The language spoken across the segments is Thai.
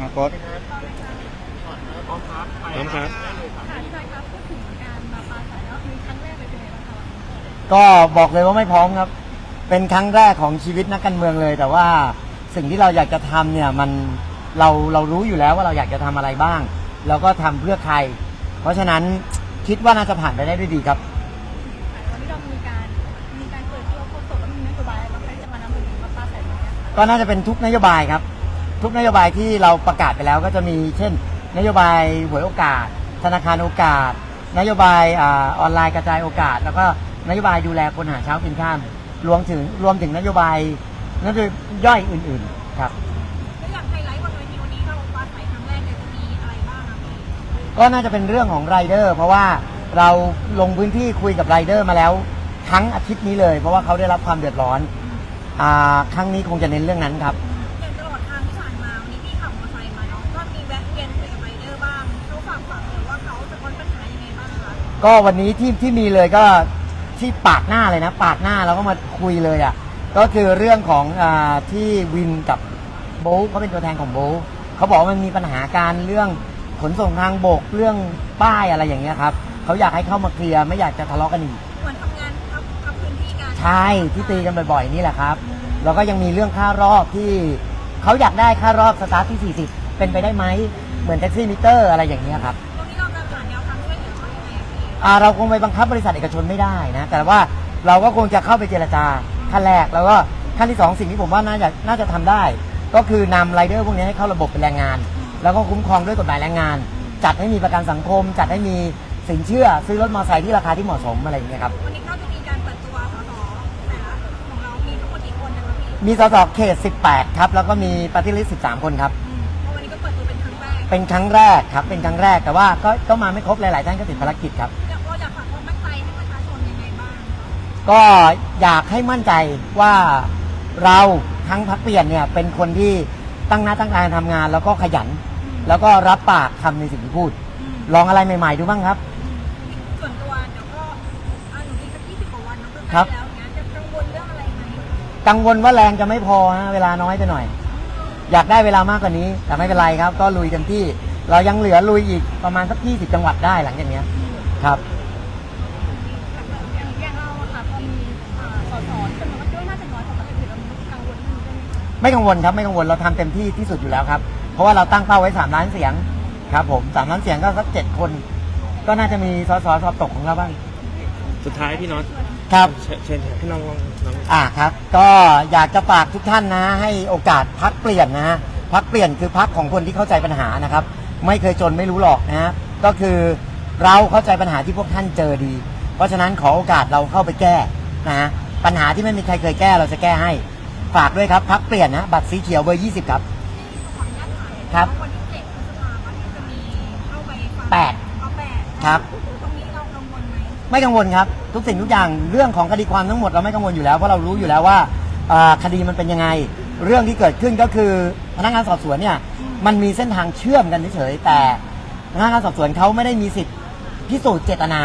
อะโกดพร้อมครับพร้อมครับค่ะพี่จอยครับพูดถึงการมาปราศัยแล้วคือครั้งแรกเลยเป็นไงบ้างคะก็บอกเลยว่าไม่พร้อมครับ เป็นครั้งแรกของชีวิตนักการเมืองเลย แต่ว่าสิ่งที่เราอยากจะทำเนี่ยมันเราเรารู้อยู่แล้วว่าเราอยากจะทำอะไรบ้าง แล้วก็ทำเพื่อใคร เพราะฉะนั้นคิดว่าน่าจะผ่านไปได้ด้วยดีครับวันนี้เรามีการมีการเปิดตัวโฆษกและมีนโยบายอะไรบ้างคะที่จะมานำเสนอมาปราศัยวันนี้ค่ะก็น่าจะเป็นทุกนโยบายครับ ทุกนโยบายที่เราประกาศไปแล้วก็จะมีเช่น นโยบายหวยโอกาส ธนาคารโอกาส นโยบายอาออนไลน์กระจายโอกาส แล้วก็นโยบายดูแลคนหาเช้ากินข้ามรวมถึงรวมถึงนโยบายนโยบายย่อยอื่นๆครับแล้วอยากไฮไลท์บนเวทีวันนี้ถ้าเราปราศัยครั้งแรกเนี่ยจะมีอะไรบ้างคะพี่ก็น่าจะเป็นเรื่องของไรเดอร์เพราะว่าเราลงพื้นที่คุยกับไรเดอร์มาแล้วทั้งอาทิตย์นี้เลย เพราะว่าเขาได้รับความเดือดร้อนอ่าครั้งนี้คงจะเน้นเรื่องนั้นครับ ก็วันนี้ที่ที่มีเลยก็ที่ปากหน้าเลยนะ ปากหน้าแล้วก็มาคุยเลยอะก็คือเรื่องของอาที่วินกับโบ๊ทเขาเป็นตัวแทนของโบ๊ทเขาบอกว่ามันมีปัญหาการเรื่องขนส่งทางบกเรื่องป้ายอะไรอย่างเงี้ยครับเขาอยากให้เข้ามาเคลียร์ไม่อยากจะทะเลาะกันอีกเหมือนทำงานทับทับพื้นที่กันใช่ที่ตีกันบ่อยๆนี่แหละครับแล้วก็ยังมีเรื่องค่ารอบที่เขาอยากได้ค่ารอบสตาร์ทที่ 40 เป็นไปได้ไหมเหมือนแท็กซี่มิเตอร์อะไรอย่างเงี้ยครับ อะพี่อ่าเราคงไปบังคับบริษัทเอกชนไม่ได้นะ แต่ว่าเราก็คงจะเข้าไปเจรจาขั้นแรกแล้วก็ขั้นที่สองสิ่งที่ผมว่าน่าจะน่าจะทำได้ ก็คือนำไรเดอร์พวกนี้ให้เข้าระบบเป็นแรงงาน แล้วก็คุ้มครองด้วยกฎหมายแรงงาน จัดให้มีประกันสังคม จัดให้มีสินเชื่อ ซื้อรถมอเตอร์ไซค์ที่ราคาที่เหมาะสมอะไรอย่างเงี้ยครับ วันนี้ก็จะมีการเปิดตัวสสแต่ละของเรามีทั้งหมดกี่คนนะคะพี่มีสสเขต 18 ครับ แล้วก็มีปฏิริษี13 คนครับ อืมเพราะวันนี้ก็เปิดตัวเป็นครั้งแรกเป็นครั้งแรกครับ เป็นครั้งแรก แต่ว่าก็ก็มาไม่ครบหลาย ๆ ท่านก็ติดภารกิจครับ ก็อยากให้มั่นใจว่าเราทั้งพักเปลี่ยนเนี่ยเป็นคนที่ตั้งหน้าตั้งตาทำงาน แล้วก็ขยัน แล้วก็รับปากทำในสิ่งที่พูดอืมลองอะไรใหม่ ๆ ดูบ้างครับ ส่วนตัวเดี๋ยวก็อ่าหนูอีกสักยี่สิบกว่าวันเน้องก็ครัใกล้บแล้วเนี้ยจะกังวลเรื่องอะไรไหมกังวลว่าแรงจะไม่พอฮะเวลาน้อยไปหน่อย อยากได้เวลามากกว่านี้ แต่ไม่เป็นไรครับ ก็ลุยเต็มที่ เรายังเหลือลุยอีกประมาณสัก20จังหวัดได้หลังจากเนี้ยครับ ไหมคะไม่กังวลครับไม่กังวลเราทำเต็มที่ที่สุดอยู่แล้วครับ เพราะว่าเราตั้งเป้าไว้3ล้านเสียงครับ ผมสามล้านเสียงก็สักเจ็ดคน ก็น่าจะมีสสสอบตกของเราบ้างสุดท้ายพี่น็อตครับเชิญเชิญพี่น้องน้องอ่าครับ ก็อยากจะฝากทุกท่านนะ ให้โอกาสพักเปลี่ยนนะฮะพักเปลี่ยนคือพักของคนที่เข้าใจปัญหานะครับ ไม่เคยจนไม่รู้หรอกนะฮะก็คือเราเข้าใจปัญหาที่พวกท่านเจอดี เพราะฉะนั้นขอโอกาสเราเข้าไปแก้นะฮะปัญหาที่ไม่มีใครเคยแก้เราจะแก้ให้ ฝากด้วยครับ พักเปลี่ยนนะ บัตรสีเขียวเบอร์20ครับ ครับ วันที่เจ็ดพฤษภาคมที่จะมีเข้าไปฟังแปด เอาแปดครับ ตรงนี้เรากังวลไหมไม่กังวลครับ ทุกสิ่งทุกอย่างเรื่องของคดีความทั้งหมดเราไม่กังวลอยู่แล้วเพราะเรารู้อยู่แล้วว่าอ่าคดีมันเป็นยังไง เรื่องที่เกิดขึ้นก็คือพนักงานสอบสวนเนี่ยมันมีเส้นทางเชื่อมกันเฉยๆแต่พนักงานสอบสวนเขาไม่ได้มีสิทธิ์พิสูจน์เจตนา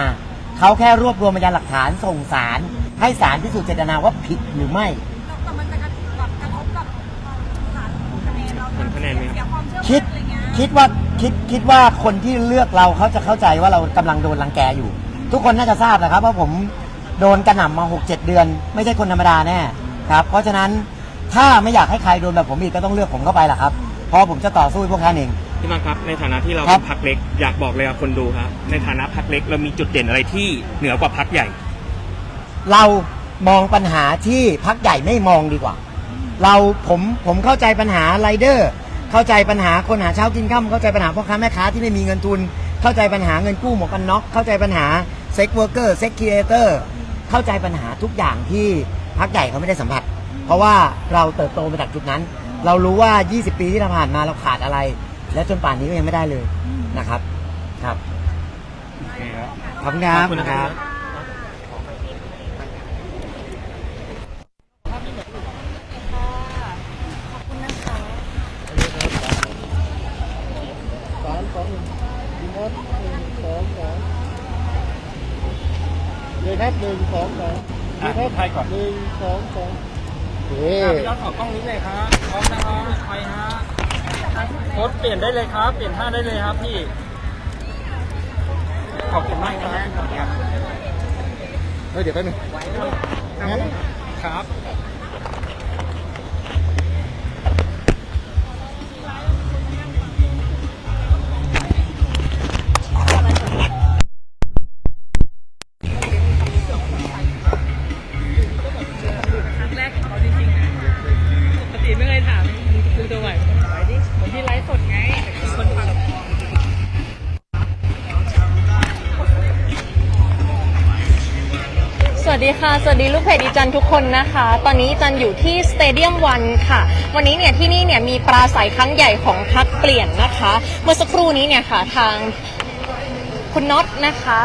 เขาแค่รวบรวมพยานหลักฐานส่งสารให้ศาลพิสูจน์เจตนาว่าผิดหรือไม่ แนนไหมเสียความเชื่อคิมั่ดนอะไรเงี้ยคิดว่าคิดคิดว่าคนที่เลือกเราเขาจะเข้าใจว่าเรากำลังโดนรังแกอยู่ ทุกคนน่าจะทราบนะครับว่าผมโดนกระหน่ำมา6 7เดือน ไม่ใช่คนธรรมดาแน่ครับเพราะฉะนั้นถ้าไม่อยากให้ใครโดนแบบผมอีกก็ต้องเลือกผมเข้าไปแหละครับ เพราะผมจะต่อสู้ให้พวกท่านเอง พี่น็อตครับในฐานะที่เราครัเป็บ นพักเล็กอยากบอกเลยกับคนดูครับในฐานะพักเล็กเรามีจุดเด่นอะไรที่เหนือกว่าพักใหญ่ เรามองปัญหาที่พักใหญ่ไม่มองดีกว่า เราผมผมเข้าใจปัญหาไรเดอร์ เข้าใจปัญหาคนหาเช้ากินข้ามเข้าใจปัญหาพ่อค้าแม่ค้าที่ไม่มีเงินทุน เข้าใจปัญหาเงินกู้หมวกกันน็อกเข้าใจปัญหาเซ็กเวอร์เกอร์เซ็กครีเอเตอร์เข้าใจปัญหาทุกอย่างที่พักใหญ่เขาไม่ได้สัมผัส เพราะว่าเราเติบโตมาจากจุดนั้น เรารู้ว่า 20 ปีที่เราผ่านมาเราขาดอะไร และจนป่านนี้ก็ยังไม่ได้เลยนะครับครับ โอเคครับ ขอบคุณครับ ขอบคุณนะครับ สองสองเลยครับหนึ่งสองสองดีครับถ่ายก่อน หนึ่งสองสองโอเคพี่น็อตขอกล้องนี้เลยครับพร้อมนะครับไปฮะโค้ดเปลี่ยนได้เลยครับ เปลี่ยนท่าได้เลยครับพี่ ขอบคุณมากนะฮะเฮ้ยเดี๋ยวแป๊บนึง ครับ วัสดีค่ะ สวัสดีลูกเพจอีจันทุกคนนะคะ ตอนนี้จันอยู่ที่สเตเดียมวันค่ะ วันนี้เนี่ยที่นี่เนี่ยมีปราศัยครั้งใหญ่ของพักเปลี่ยนนะคะ เมื่อสักครู่นี้เนี่ยค่ะทางคุณน็อตนะคะ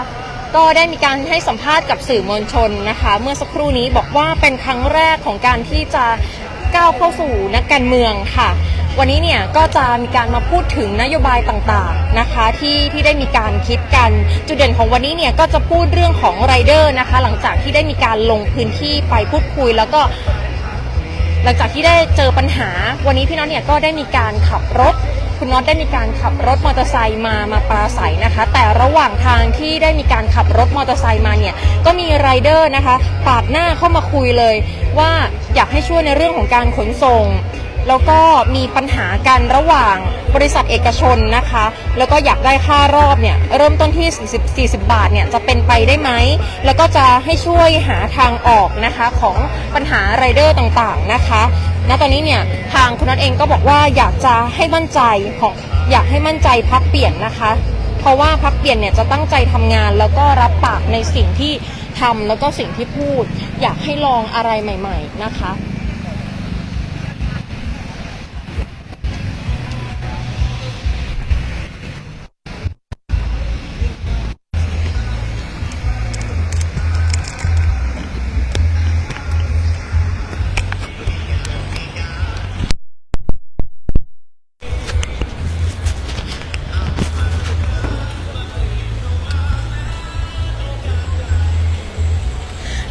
ก็ได้มีการให้สัมภาษณ์กับสื่อมวลชนนะคะ เมื่อสักครู่นี้บอกว่าเป็นครั้งแรกของการที่จะก้าวเข้าสู่นักการเมืองค่ะ วันนี้เนี่ยก็จะมีการมาพูดถึงนโยบายต่างๆนะคะที่ที่ได้มีการคิดกัน จุดเด่นของวันนี้เนี่ยก็จะพูดเรื่องของไรเดอร์นะคะ หลังจากที่ได้มีการลงพื้นที่ไปพูดคุยแล้วก็หลังจากที่ได้เจอปัญหา วันนี้พี่น็อตเนี่ยก็ได้มีการขับรถ คุณน็อตได้มีการขับรถมอเตอร์ไซค์มามาปราศัยนะคะ แต่ระหว่างทางที่ได้มีการขับรถมอเตอร์ไซค์มาเนี่ยก็มีไรเดอร์นะคะปาดหน้าเข้ามาคุยเลย ว่าอยากให้ช่วยในเรื่องของการขนส่ง แล้วก็มีปัญหากันระหว่างบริษัทเอกชนนะคะ แล้วก็อยากได้ค่ารอบเนี่ยเริ่มต้นที่ 40 40 บาทเนี่ยจะเป็นไปได้ไหม แล้วก็จะให้ช่วยหาทางออกนะคะของปัญหาไรเดอร์ต่างๆนะคะณตอนนี้เนี่ยทางคุณนัทเองก็บอกว่าอยากจะให้มั่นใจของอยากให้มั่นใจพักเปลี่ยนนะคะ เพราะว่าพักเปลี่ยนเนี่ยจะตั้งใจทำงาน แล้วก็รับปากในสิ่งที่ทำแล้วก็สิ่งที่พูด อยากให้ลองอะไรใหม่ ๆ นะคะ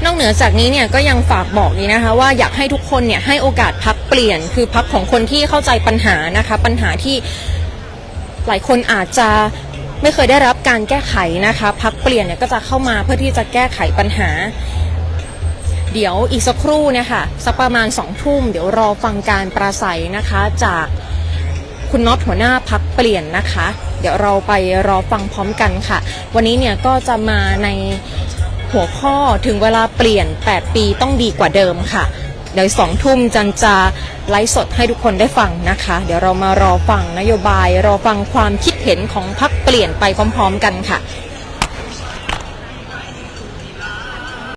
นอกเหนือจากนี้เนี่ยก็ยังฝากบอกนี้นะคะ ว่าอยากให้ทุกคนเนี่ยให้โอกาสพักเปลี่ยน คือพักของคนที่เข้าใจปัญหานะคะ ปัญหาที่หลายคนอาจจะไม่เคยได้รับการแก้ไขนะคะพักเปลี่ยนเนี่ยก็จะเข้ามาเพื่อที่จะแก้ไขปัญหา เดี๋ยวอีกสักครู่เนี่ยค่ะสักประมาณสองทุ่มเดี๋ยวรอฟังการปราศัยนะคะจากคุณน็อตหัวหน้าพักเปลี่ยนนะคะ เดี๋ยวเราไปรอฟังพร้อมกันค่ะ วันนี้เนี่ยก็จะมาใน หัวข้อถึงเวลาเปลี่ยน 8 ปีต้องดีกว่าเดิมค่ะเดี๋ยวสองทุ่มจันจะไลฟ์สดให้ทุกคนได้ฟังนะคะ เดี๋ยวเรามารอฟังนโยบาย รอฟังความคิดเห็นของพักเปลี่ยนไปพร้อม ๆ กันค่ะ